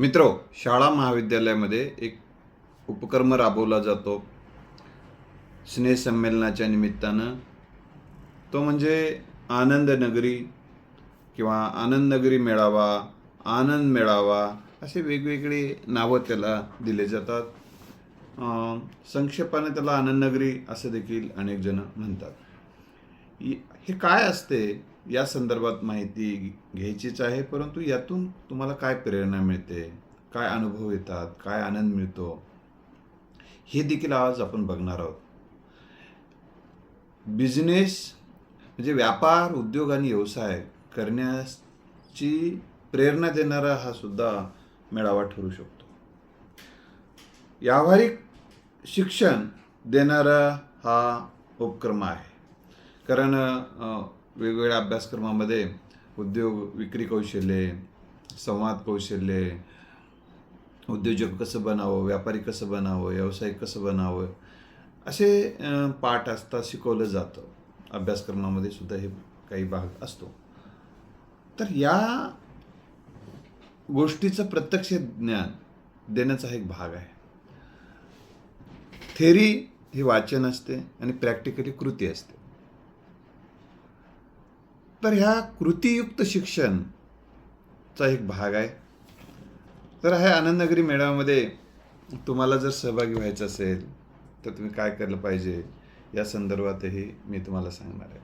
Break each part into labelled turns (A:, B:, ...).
A: मित्रो शाळा महाविद्यालयामध्ये एक उपक्रम राबवला जातो. स्नेहसंमेलनाच्या निमित्तानं. तो म्हणजे आनंद नगरी किंवा आनंद नगरी मेळावा आनंद मेळावा असे वेगवेगळी नावं त्याला दिले जातात. संक्षेपाने त्याला आनंद नगरी असं देखील अनेक जण म्हणतात. हे काय असते? या संदर्भात माहिती घ्यायचीच आहे परंतु यातून तुम्हाला काय प्रेरणा मिळते? काय अनुभव येतात? काय आनंद मिळतो? हे देखील आज आपण बघणार आहोत. बिझनेस म्हणजे व्यापार उद्योग आणि व्यवसाय करण्याची प्रेरणा देणारा हा सुद्धा मेळावा ठरू शकतो. व्यावहारिक शिक्षण देणारा हा उपक्रम आहे. कारण वेगवेगळ्या अभ्यासक्रमामध्ये उद्योग विक्री कौशल्ये संवाद कौशल्ये उद्योजक कसं बनावं व्यापारी कसं बनावं व्यावसायिक कसं बनावं असे पाठ असतात शिकवलं जातं. अभ्यासक्रमामध्ये सुद्धा हे काही भाग असतो. तर या गोष्टीचं प्रत्यक्ष ज्ञान देण्याचा हा एक भाग आहे. थेरी ही वाचन असते आणि प्रॅक्टिकली कृती असते. तर ह्या कृतीयुक्त शिक्षणचा एक भाग आहे. तर ह्या आनंदनगरी मेळाव्यामध्ये तुम्हाला जर सहभागी व्हायचं असेल तर तुम्ही काय केलं पाहिजे? या संदर्भातही मी तुम्हाला सांगणार आहे.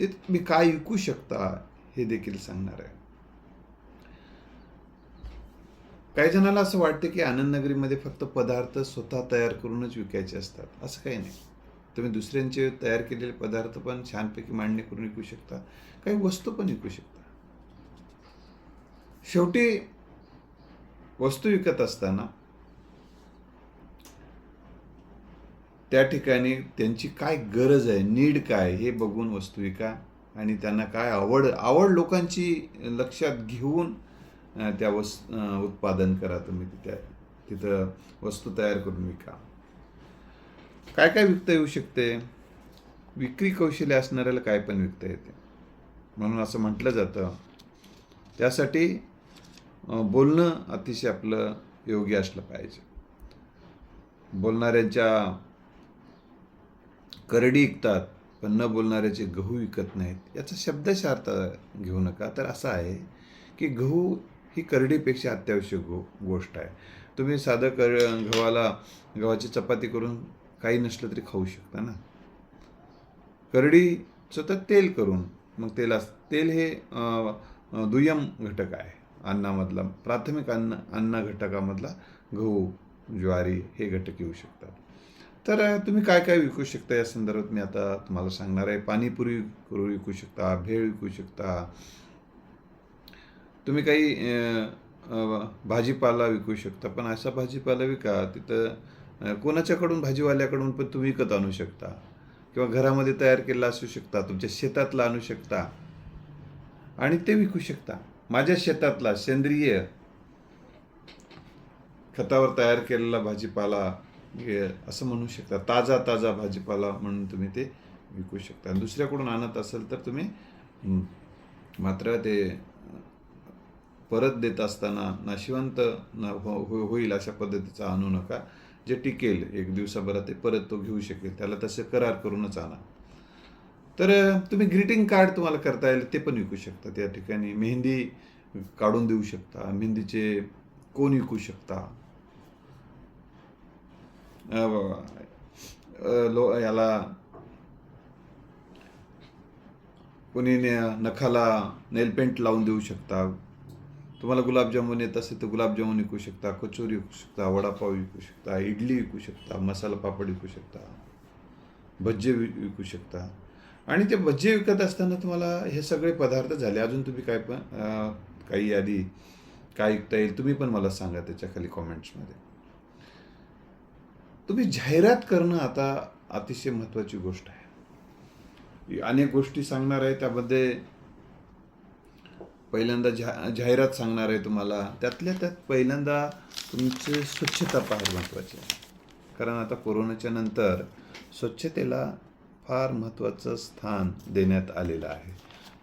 A: ते तुम्ही काय विकू शकता हे देखील सांगणार आहे. काही जणाला असं वाटतं की आनंदनगरीमध्ये फक्त पदार्थ स्वतः तयार करूनच विकायचे असतात. असं काही नाही. तुम्ही दुसऱ्यांचे तयार केलेले पदार्थ पण छानपैकी मांडणी करून विकू शकता. काही वस्तू पण विकू शकता. शेवटी वस्तू विकत असताना त्या ठिकाणी त्यांची काय गरज आहे नीड काय हे बघून वस्तू विका आणि त्यांना काय आवड आवड लोकांची लक्षात घेऊन त्या वस् उत्पादन करा तुम्ही त्या तिथं वस्तू तयार करून विका. काय काय विकता येऊ शकते? विक्री कौशल्य असणाऱ्याला काय पण विकता येते. म्हणून असं म्हटलं जातं. त्यासाठी बोलणं अतिशय आपलं योग्य असलं पाहिजे. बोलणाऱ्यांच्या करडी विकतात पण न बोलणाऱ्याचे गहू विकत नाहीत. याचा शब्दशः अर्थ घेऊ नका. तर असं आहे की गहू ही करडीपेक्षा अत्यावश्यक गो गोष्ट आहे. तुम्ही साधं कर गव्हाला गव्हाची चपाती करून काही नसलं तरी खाऊ शकता ना. करडीचं तर तेल करून मग तेल अस तेल हे दुय्यम घटक आहे अन्नामधला. प्राथमिक अन्न अन्न घटकामधला गहू ज्वारी हे घटक येऊ शकतात. तर तुम्ही काय काय विकू शकता या संदर्भात मी आता तुम्हाला सांगणार आहे. पाणीपुरी करू विकू शकता भेळ विकू शकता. तुम्ही काही भाजीपाला विकू शकता पण असा भाजीपाला विका तिथं कोणाच्याकडून? भाजीवाल्याकडून पण तुम्ही विकत आणू शकता. किंवा घरामध्ये तयार केलेला असू शकता तुमच्या शेतातला आणू शकता. आणि ते विकू शकता. माझ्या शेतातला सेंद्रिय खतावर तयार केलेला भाजीपाला असं म्हणू शकता. ताजा ताजा भाजीपाला म्हणून तुम्ही ते विकू शकता. दुसऱ्याकडून आणत असेल तर तुम्ही मात्र ते परत देत असताना नाशिवंत न हो हो- होईल अशा पद्धतीचा आणू नका. जे टिकेल एक दिवसाभरात ते परत तो घेऊ शकेल त्याला तसे करार करूनच आणा. तर तुम्ही ग्रीटिंग कार्ड तुम्हाला करता येईल ते पण विकू शकता. त्या ठिकाणी मेहंदी काढून देऊ शकता मेहंदीचे कोण विकू शकता? लो याला कोणी नखाला नेल पेंट लावून देऊ शकता. तुम्हाला गुलाबजामुन येत असेल तर गुलाबजामुन विकू शकता कचोरी विकू शकता वडापाव विकू शकता इडली विकू शकता मसाला पापड विकू शकता भज्जे विकू शकता. आणि ते भज्जे विकत असताना तुम्हाला हे सगळे पदार्थ झाले. अजून तुम्ही काय पण काही यादी काय ऐकता येईल तुम्ही पण मला सांगा त्याच्याखाली कॉमेंट्समध्ये तुम्ही जाहिरात करणं आता अतिशय महत्त्वाची गोष्ट आहे. अनेक गोष्टी सांगणार आहे त्यामध्ये पहिल्यांदा जा जाहिरात सांगणार आहे तुम्हाला. त्यातल्या त्यात पहिल्यांदा तुमची स्वच्छता फार महत्त्वाची आहे. कारण आता कोरोनाच्या नंतर स्वच्छतेला फार महत्त्वाचं स्थान देण्यात आलेलं आहे.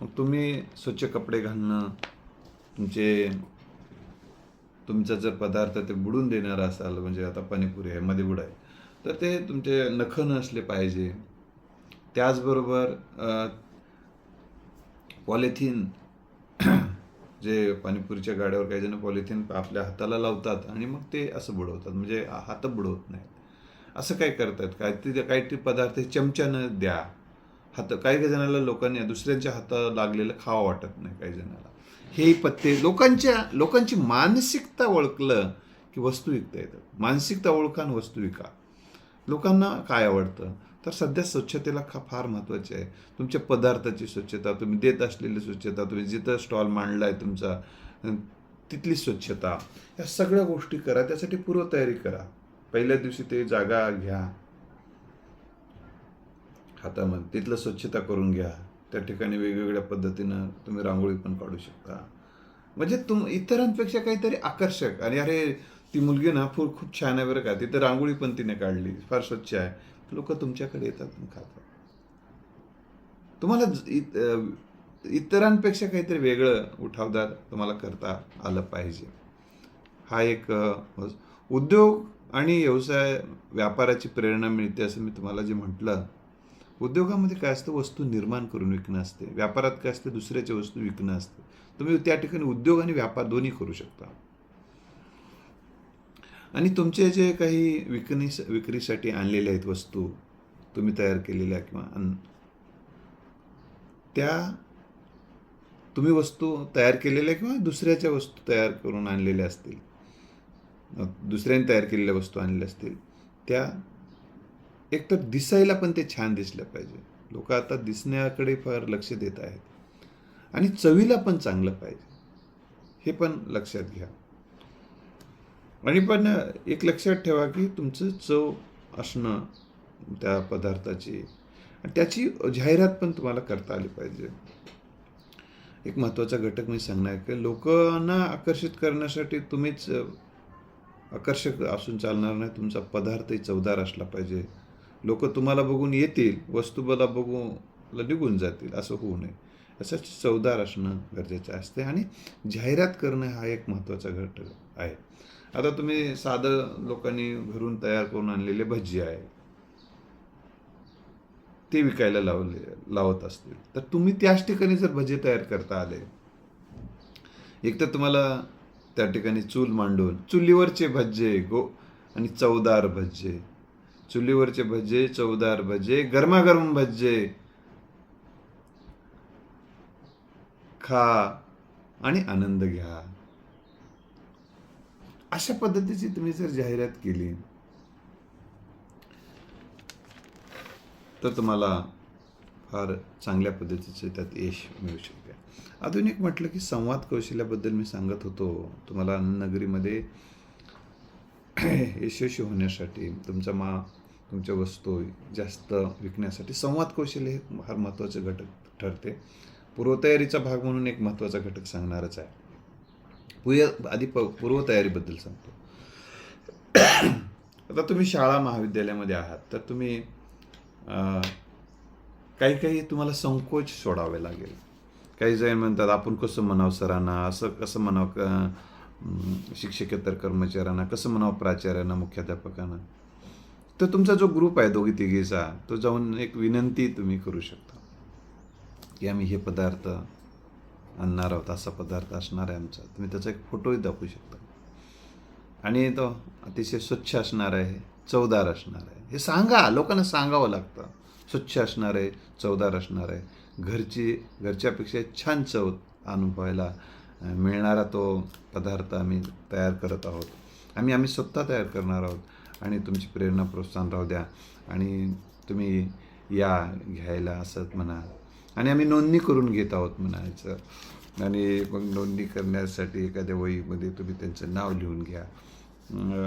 A: मग तुम्ही स्वच्छ कपडे घालणं तुमचे तुमचा जर पदार्थ ते बुडून देणारा असाल म्हणजे आता पाणीपुरी आहे मध्ये बुड आहे तर ते तुमचे नख नसले पाहिजे. त्याचबरोबर पॉलिथिन जे पाणीपुरीच्या गाड्यावर काही जण पॉलिथिन आपल्या हाताला लावतात आणि मग ते असं बुडवतात. म्हणजे हात बुडवत नाहीत. असं काय करतात? काय ते काही ते पदार्थ चमच्यानं द्या. हात काही काही जणाला लोकांनी दुसऱ्यांच्या हाताला लागलेलं खावं वाटत नाही काही जणाला. हे पत्ते लोकांच्या लोकांची मानसिकता ओळखलं की वस्तू विकता येतात. मानसिकता ओळखा आणि वस्तू विका. लोकांना काय आवडतं? तर सध्या स्वच्छतेला खा फार महत्त्वाचे आहे. तुमच्या पदार्थाची स्वच्छता तुम्ही देत असलेली स्वच्छता तुम्ही जिथं स्टॉल मांडला आहे तुमचा तिथली स्वच्छता या सगळ्या गोष्टी करा. त्यासाठी पूर्वतयारी करा. पहिल्या दिवशी ते जागा घ्या. हातामध्ये तिथलं स्वच्छता करून घ्या. त्या ठिकाणी वेगवेगळ्या पद्धतीनं तुम्ही रांगोळी पण काढू शकता. म्हणजे तुम इतरांपेक्षा काहीतरी आकर्षक. आणि अरे ती मुलगी ना फूल खूप छान आहे बरं का. तिथं रांगोळी पण तिने काढली. फार स्वच्छ आहे. लोक तुमच्याकडे येतात आणि खातात तुम्हाला इतरांपेक्षा काहीतरी वेगळं उठावदार तुम्हाला करता आलं पाहिजे. हा एक उद्योग आणि व्यवसाय व्यापाराची प्रेरणा मिळते असं मी तुम्हाला जे म्हटलं. उद्योगामध्ये काय असतं? वस्तू निर्माण करून विकणं असते. व्यापारात काय असते? दुसऱ्याच्या वस्तू विकणं असते. तुम्ही त्या ठिकाणी उद्योग आणि व्यापार दोन्ही करू शकता. आणि तुमचे जे काही विकणी विक्रीसाठी आणलेल्या आहेत वस्तू तुम्ही तयार केलेल्या किंवा त्या तुम्ही वस्तू तयार केलेल्या किंवा दुसऱ्याच्या वस्तू तयार करून आणलेल्या असतील? दुसऱ्याने तयार केलेल्या वस्तू आणलेल्या असतील? त्या एकतर दिसायला पण ते छान दिसल्या पाहिजे. लोक आता दिसण्याकडे फार लक्ष देत आहेत. आणि चवीला पण चांगलं पाहिजे. हे पण लक्षात घ्या. आणि पण एक लक्षात ठेवा की तुमचं चव असणं त्या पदार्थाची आणि त्याची जाहिरात पण तुम्हाला करता आली पाहिजे. एक महत्त्वाचा घटक मी सांगणार की लोकांना आकर्षित करण्यासाठी तुम्हीच आकर्षक असून चालणार नाही तुमचा पदार्थही चवदार असला पाहिजे. लोक तुम्हाला बघून येतील वस्तूबला बघून निघून जातील असं होऊ नये. असं चवदार असणं गरजेचं असते आणि जाहिरात करणं हा एक महत्त्वाचा घटक आहे. आता तुम्ही साधं लोकांनी घरून तयार करून आणलेले भजी आहे. ते विकायला लावले लावत असतील. तर तुम्ही त्याच ठिकाणी जर भजी तयार करता आले एक तर तुम्हाला त्या ठिकाणी चूल मांडून चुलीवरचे भज्जे गो आणि चवदार भज्जे चुलीवरचे भज्जे चवदार भज्जे गरमागरम भज्जे खा आणि आनंद घ्या. अशा पद्धतीची तुम्ही जर जाहिरात केली तर तुम्हाला फार चांगल्या पद्धतीचे त्यात यश मिळू शकते. अजून एक म्हटलं की संवाद कौशल्याबद्दल मी सांगत होतो. तुम्हाला नगरीमध्ये यशस्वी होण्यासाठी तुमचा मा तुमच्या वस्तू जास्त विकण्यासाठी संवाद कौशल्य हे फार महत्त्वाचे घटक ठरते. पूर्वतयारीचा भाग म्हणून एक महत्त्वाचा घटक सांगणारच आहे. पूर्व आधी प पूर्वतयारीबद्दल सांगतो. आता तुम्ही शाळा महाविद्यालयामध्ये आहात तर तुम्ही काही काही तुम्हाला संकोच सोडावे लागेल. काही जण म्हणतात आपण कसं म्हणावं सरांना? असं कसं म्हणावं? शिक्षकेतर कर्मचाऱ्यांना कसं म्हणावं? प्राचार्यांना मुख्याध्यापकांना? तर तुमचा जो ग्रुप आहे दोघी तिघीचा तो जाऊन एक विनंती तुम्ही करू शकता की आम्ही हे पदार्थ आणणार आहोत असा पदार्थ असणार आहे आमचा. तुम्ही त्याचा एक फोटोही दाखवू शकता. आणि तो अतिशय स्वच्छ असणार आहे चवदार असणार आहे. हे सांगा लोकांना सांगावं लागतं. स्वच्छ असणार आहे चवदार असणार आहे. घरची घरच्यापेक्षा छान चव अनुभवायला मिळणारा तो पदार्थ आम्ही तयार करत आहोत. आम्ही आम्ही स्वतः तयार करणार आहोत. आणि तुमची प्रेरणा प्रोत्साहन राहू द्या. आणि तुम्ही या घ्यायला असं म्हणा. आणि आम्ही नोंदणी करून घेत आहोत म्हणायचं. आणि मग नोंदणी करण्यासाठी एखाद्या वहीमध्ये तुम्ही त्यांचं नाव लिहून घ्या.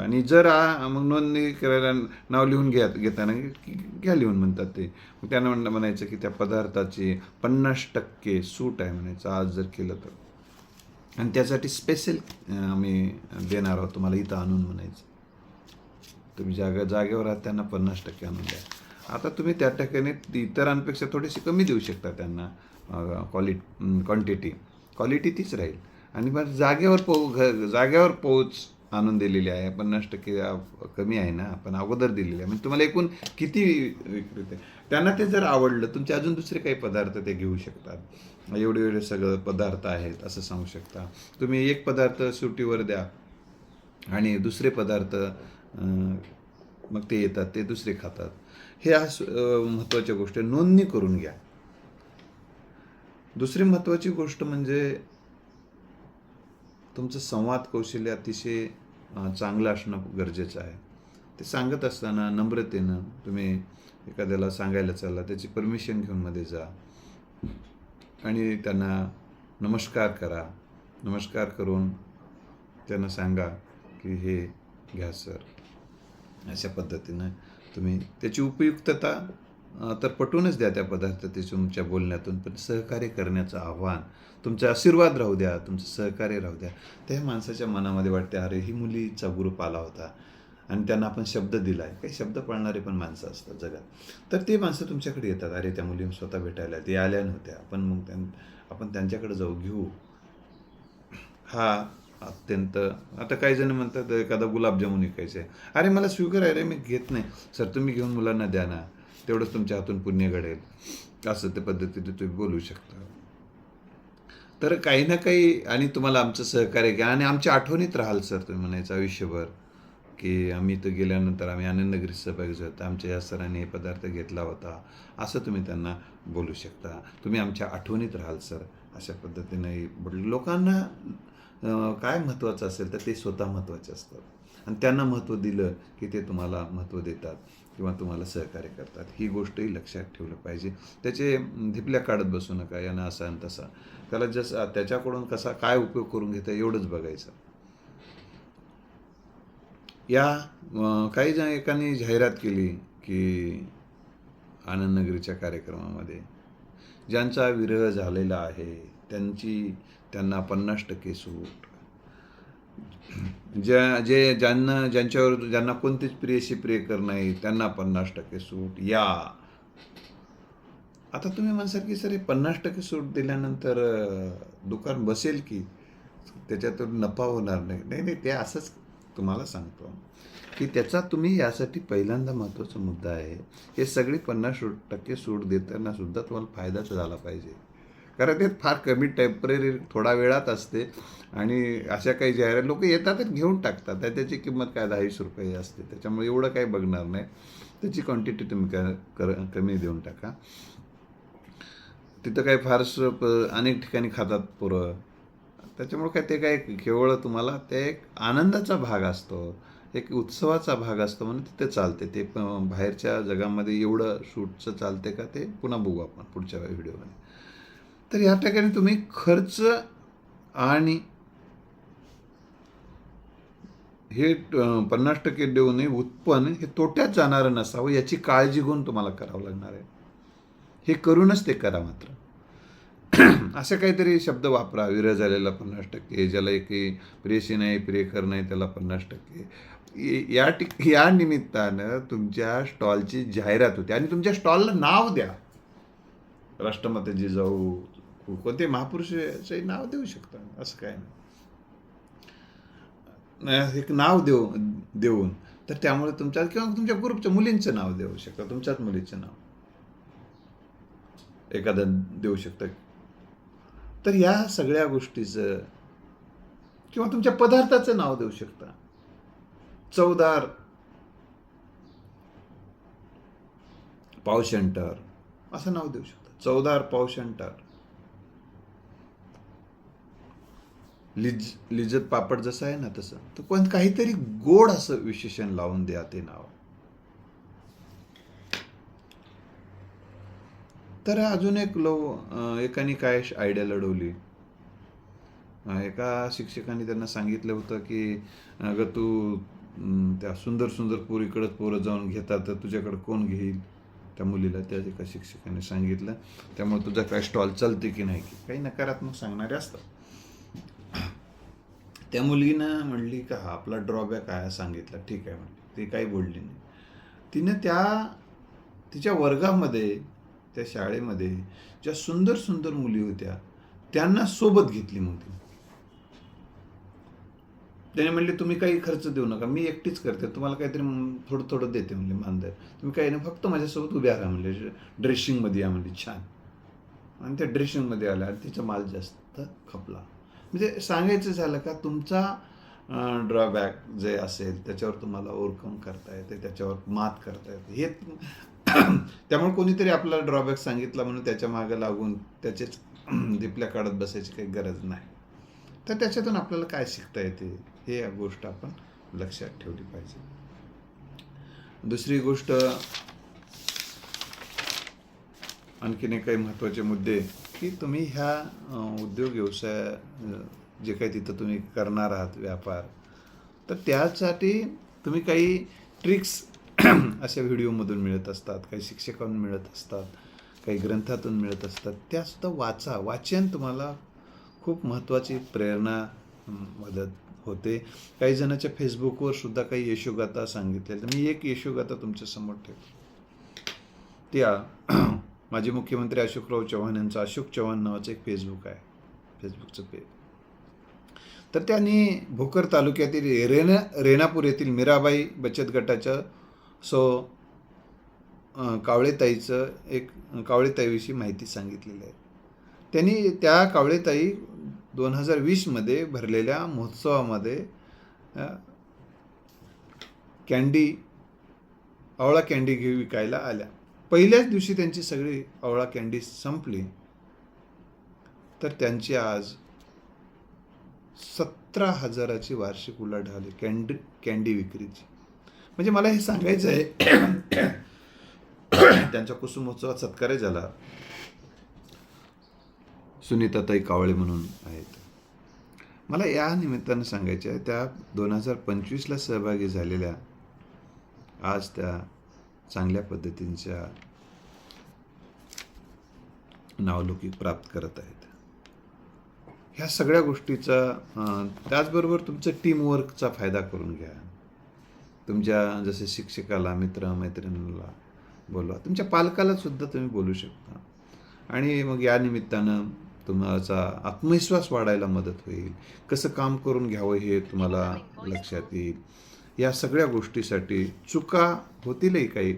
A: आणि जर मग नोंदणी करायला नाव लिहून घ्या घेताना घ्या लिहून म्हणतात ते. मग त्यांना म्हणणं म्हणायचं की त्या पदार्थाची पन्नास टक्के सूट आहे म्हणायचं. आज जर केलं तर. आणि त्यासाठी स्पेशल आम्ही देणार आहोत. तुम्हाला इथं आणून म्हणायचं. तुम्ही जागा जागेवर आहात त्यांना पन्नास टक्के आणून द्या. आता तुम्ही त्या ठिकाणी इतरांपेक्षा थोडीशी कमी देऊ शकता त्यांना क्वालिटी क्वांटिटी क्वालिटी तीच राहील. आणि मग जागेवर पो घ जागेवर पोच आणून दिलेली आहे. पन्नास टक्के कमी आहे ना आपण अगोदर दिलेली आहे. म्हणजे तुम्हाला एकूण किती विक्रेते त्यांना ते जर आवडलं तुमचे अजून दुसरे काही पदार्थ ते घेऊ शकतात. एवढे एवढे सगळं पदार्थ आहेत असं सांगू शकता. तुम्ही एक पदार्थ सुटीवर द्या आणि दुसरे पदार्थ मग ते येतात ते दुसरे खातात. हे आज महत्त्वाच्या गोष्टी आहे. नोंदणी करून घ्या. दुसरी महत्त्वाची गोष्ट म्हणजे तुमचं संवाद कौशल्य अतिशय चांगलं असणं गरजेचं आहे. ते सांगत असताना नम्रतेनं तुम्ही एखाद्याला सांगायला चालला त्याची परमिशन घेऊन मध्ये जा. आणि त्यांना नमस्कार करा. नमस्कार करून त्यांना सांगा की हे घ्या सर. अशा पद्धतीनं तुम्ही. त्याची उपयुक्तता तर पटवूनच द्या त्या पदार्थाची तुमच्या बोलण्यातून पण सहकार्य करण्याचं आव्हान. तुमचा आशीर्वाद राहू द्या तुमचं सहकार्य राहू द्या. त्या माणसाच्या मनामध्ये वाटते अरे ही मुलीचा ग्रुप आला होता आणि त्यांना आपण शब्द दिला आहे काही शब्द पाळणारे पण माणसं असतात जगात. तर ते माणसं तुमच्याकडे येतात. अरे त्या मुली स्वतः भेटायला ते आल्या नव्हत्या. आपण मग त्यां आपण त्यांच्याकडे जाऊ घेऊ. हा अत्यंत. आता काही जण म्हणतात एखादा गुलाबजामुन विकायचं आहे अरे मला स्वीकार आहे रे मी घेत नाही. सर तुम्ही घेऊन मुलांना द्या ना. तेवढंच तुमच्या हातून पुण्य घडेल. असं त्या पद्धतीने तुम्ही बोलू शकता. तर काही ना काही आणि तुम्हाला आमचं सहकार्य घ्या. आणि आमच्या आठवणीत राहाल सर तुम्ही म्हणायचं आयुष्यभर की आम्ही तर गेल्यानंतर आम्ही आनंदगिरी सहभागी झालो आमच्या या सरांनी हे पदार्थ घेतला होता. असं तुम्ही त्यांना बोलू शकता. तुम्ही आमच्या आठवणीत राहाल सर अशा पद्धतीने. लोकांना काय महत्त्वाचं असेल तर ते स्वतः महत्त्वाचे असतात. आणि त्यांना महत्त्व दिलं की ते तुम्हाला महत्त्व देतात किंवा तुम्हाला सहकार्य करतात. ही गोष्टही लक्षात ठेवलं पाहिजे. त्याचे धिपल्या काढत बसू नका यानं असा आणि तसा. त्याला जसं त्याच्याकडून कसा काय उपयोग करून घेता एवढंच बघायचं. या काही जण एकाने जाहिरात केली की आनंदनगरीच्या कार्यक्रमामध्ये ज्यांचा विरह झालेला आहे त्यांची त्यांना पन्नास टक्के सूट. ज्या जे ज्यांना ज्यांच्यावर ज्यांना कोणतीच प्रियशी प्रियकर नाही त्यांना पन्नास टक्के सूट. या. आता तुम्ही म्हणसाल की सर हे पन्नास टक्के सूट दिल्यानंतर दुकान बसेल की? त्याच्यातून नफा होणार नाही. नाही नाही ते असंच तुम्हाला सांगतो. की त्याचा तुम्ही यासाठी पहिल्यांदा महत्त्वाचा मुद्दा आहे. हे सगळी पन्नास टक्के सूट देताना सुद्धा तुम्हाला फायदाच झाला पाहिजे. कारण ते फार कमी टेंपररी थोडा वेळात असते आणि अशा काही जाहिरात लोक येतात घेऊन टाकतात. त्याची किंमत काय? दहावीस रुपये असते. त्याच्यामुळे एवढं काही बघणार नाही. त्याची क्वांटिटी तुम्ही कर कमी देऊन टाका. तिथं काही फारसं प अनेक ठिकाणी खातात पोरं. त्याच्यामुळे काय ते काय केवळ तुम्हाला ते एक आनंदाचा भाग असतो. एक उत्सवाचा भाग असतो म्हणून तिथे चालते. ते बाहेरच्या जगामध्ये एवढं शूटचं चालते का ते पुन्हा बघू आपण पुढच्या व्हिडिओमध्ये. तर या ठिकाणी तुम्ही खर्च आणि हे पन्नास टक्के देऊन उत्पन्न हे तोट्यात जाणारं नसावं याची काळजी घेऊन तुम्हाला करावं लागणार आहे. हे करूनच ते करा मात्र. असे काहीतरी शब्द वापरा. विरह झालेला पन्नास टक्के ज्याला की प्रेसी नाही प्रियकर नाही त्याला पन्नास टक्के. या टिक या निमित्तानं तुमच्या स्टॉलची जाहिरात होते. आणि तुमच्या स्टॉलला नाव द्या. राष्ट्रमाते जिजाऊ कोणते महापुरुषाचे नाव देऊ शकता? असं काय नाही. नाही, एक नाव देऊ देऊन. तर त्यामुळे तुमच्या किंवा तुमच्या ग्रुपच्या मुलींचं नाव देऊ शकता. तुमच्याच मुलीचं नाव. एखादं देऊ शकता. तर या सगळ्या गोष्टीचं किंवा तुमच्या पदार्थाचं नाव देऊ शकता. चवदार पाव सेंटर असं नाव देऊ शकता. चवदार पाव सेंटर लिज लिज्जत पापड जसं आहे ना तसं. तर कोण काहीतरी गोड असं विशेषण लावून द्या ते नाव. तर अजून एक लो एकाने काय आयडिया लढवली? एका शिक्षकाने त्यांना सांगितलं होतं की अगं तू त्या सुंदर सुंदर पोरीकडंच पोरं जाऊन घेतात तर तुझ्याकडं कोण घेईल? त्या मुलीला त्या एका शिक्षकाने सांगितलं. त्यामुळे तुझा काय स्टॉल चालते की नाही की काही नकारात्मक सांगणारे असतात. त्या मुलगीनं म्हणली का हा आपला ड्रॉबॅक आहे सांगितला. ठीक आहे म्हणली. ती काही बोलली नाही. तिनं त्या तिच्या वर्गामध्ये त्या शाळेमध्ये ज्या सुंदर सुंदर मुली होत्या त्यांना सोबत घेतली मग तिने. त्याने म्हणले तुम्ही काही खर्च देऊ नका मी एकटीच करते तुम्हाला काहीतरी थोडं थोडं देते म्हणले मानधन तुम्ही काही नाही फक्त माझ्यासोबत उभ्या राहा म्हणजे ड्रेसिंगमध्ये या म्हणजे छान. आणि त्या ड्रेसिंगमध्ये आल्या आणि तिचा माल जास्त खपला. म्हणजे सांगायचं झालं का तुमचा ड्रॉबॅक जे असेल त्याच्यावर तुम्हाला ओव्हरकम करता येते त्याच्यावर मात करता येते. हे त्यामुळे कोणीतरी आपला ड्रॉबॅक सांगितला म्हणून त्याच्यामागे लागून त्याचेच दिपल्या काढत बसायची काही गरज नाही. तर त्याच्यातून आपल्याला काय शिकता येते? हे गोष्ट आपण लक्षात ठेवली पाहिजे. दुसरी गोष्ट आणखीन एक काही महत्त्वाचे मुद्दे की तुम्ही ह्या उद्योग व्यवसाय जे काही तिथं तुम्ही करणार आहात व्यापार तर त्यासाठी तुम्ही काही ट्रिक्स अशा व्हिडिओमधून मिळत असतात काही शिक्षकांकडून मिळत असतात काही ग्रंथातून मिळत असतात. त्यासुद्धा वाचा. वाचन तुम्हाला खूप महत्त्वाची प्रेरणा मदत होते. काही जणांच्या फेसबुकवर सुद्धा काही यशोगाथा तर मी एक यशोगाथा तुमच्यासमोर ठेवतो. त्या माजी मुख्यमंत्री अशोकराव चव्हाण यांचं अशोक चव्हाण नावाचं एक फेसबुक आहे. फेसबुकचं पेज. तर त्यांनी भोकर तालुक्यातील रेना रेणापूर येथील मीराबाई बचत गटाच्या सो कावळेताईचं एक कावळेताईविषयी माहिती सांगितलेली आहे. त्यांनी त्या कावळेताई दोन हजार वीसमध्ये भरलेल्या महोत्सवामध्ये कँडी कॅन्डी आवळा कॅन्डी घेऊ विकायला आल्या. पहिल्याच दिवशी त्यांची सगळी आवळा कॅन्डी संपली. तर त्यांची आज सतरा हजाराची वार्षिक उलाढाली आहे कॅन्डी कॅन्डी विक्रीची. म्हणजे मला हे सांगायचं आहे त्यांच्या कुसुमोत्सवात सत्कारही झाला. सुनीताताई कावळे म्हणून आहेत. मला या निमित्तानं सांगायचं आहे त्या दोन हजार पंचवीसला सहभागी झालेल्या आज त्या चांगल्या पद्धतींच्या नावलौकिक प्राप्त करत आहेत. ह्या सगळ्या गोष्टीचा त्याचबरोबर तुमचं टीमवर्कचा फायदा करून घ्या. तुमच्या जसे शिक्षकाला मित्र मैत्रिणीला बोलवा. तुमच्या पालकाला सुद्धा तुम्ही बोलू शकता. आणि मग या निमित्तानं तुमचा आत्मविश्वास वाढायला मदत होईल. कसं काम करून घ्यावं हे तुम्हाला लक्षात येईल. या सगळ्या गोष्टीसाठी चुका होतीलही काही?